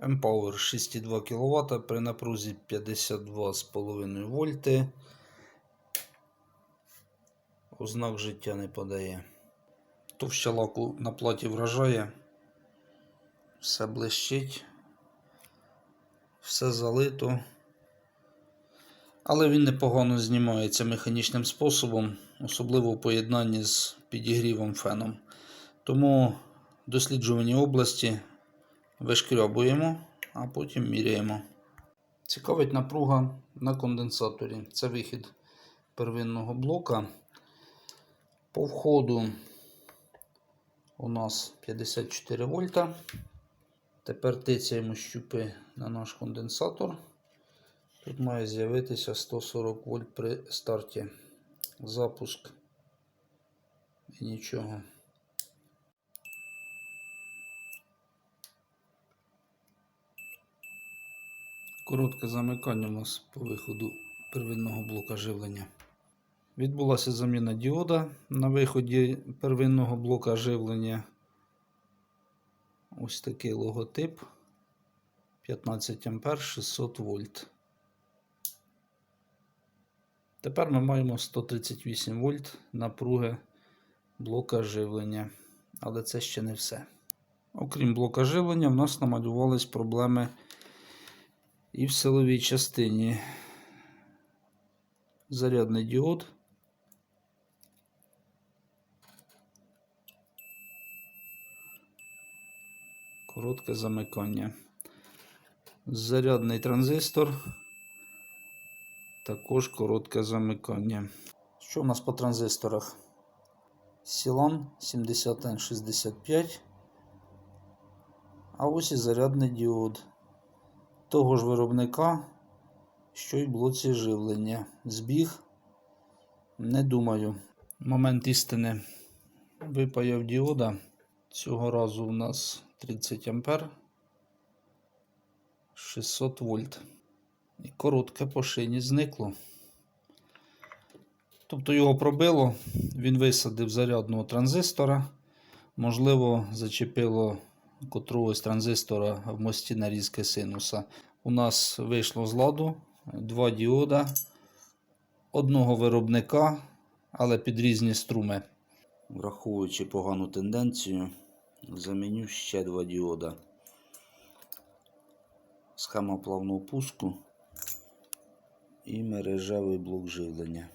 Empower 6,2 кВт при напрузі 52,5 вольти. Ознак життя не подає. Товща лаку на платі вражає. Все блищить. Все залито. Але він непогано знімається механічним способом, особливо в поєднанні з підігрівом феном. Тому досліджувані області вишкрябуємо, а потім міряємо. Цікавить напруга на конденсаторі. Це вихід первинного блока. По входу у нас 54 вольта. Тепер тицяємо щупи на наш конденсатор. Тут має з'явитися 140 вольт при старті. Запуск і нічого. Коротке замикання у нас по виходу первинного блока живлення. Відбулася заміна діода на виході первинного блока живлення. Ось такий логотип 15 А 600 вольт. Тепер ми маємо 138 вольт напруги блока живлення. Але це ще не все. Окрім блока живлення, в нас намалювались проблеми і в силовій частині. Зарядний діод. Коротке замикання. Зарядний транзистор. Також коротке замикання. Що у нас по транзисторах? Сілан 70N65. А ось і зарядний діод. Того ж виробника, що й блоці живлення. Збіг, не думаю. Момент істини випаяв діода. Цього разу у нас 30 ампер 600 вольт. І коротке по шині зникло. Тобто його пробило, він висадив зарядного транзистора. Можливо, зачепило котрогось транзистора в мості нарізки синуса. У нас вийшло з ладу два діода одного виробника, але під різні струми. Враховуючи погану тенденцію, заміню ще два діода. Схема плавного пуску і мережевий блок живлення.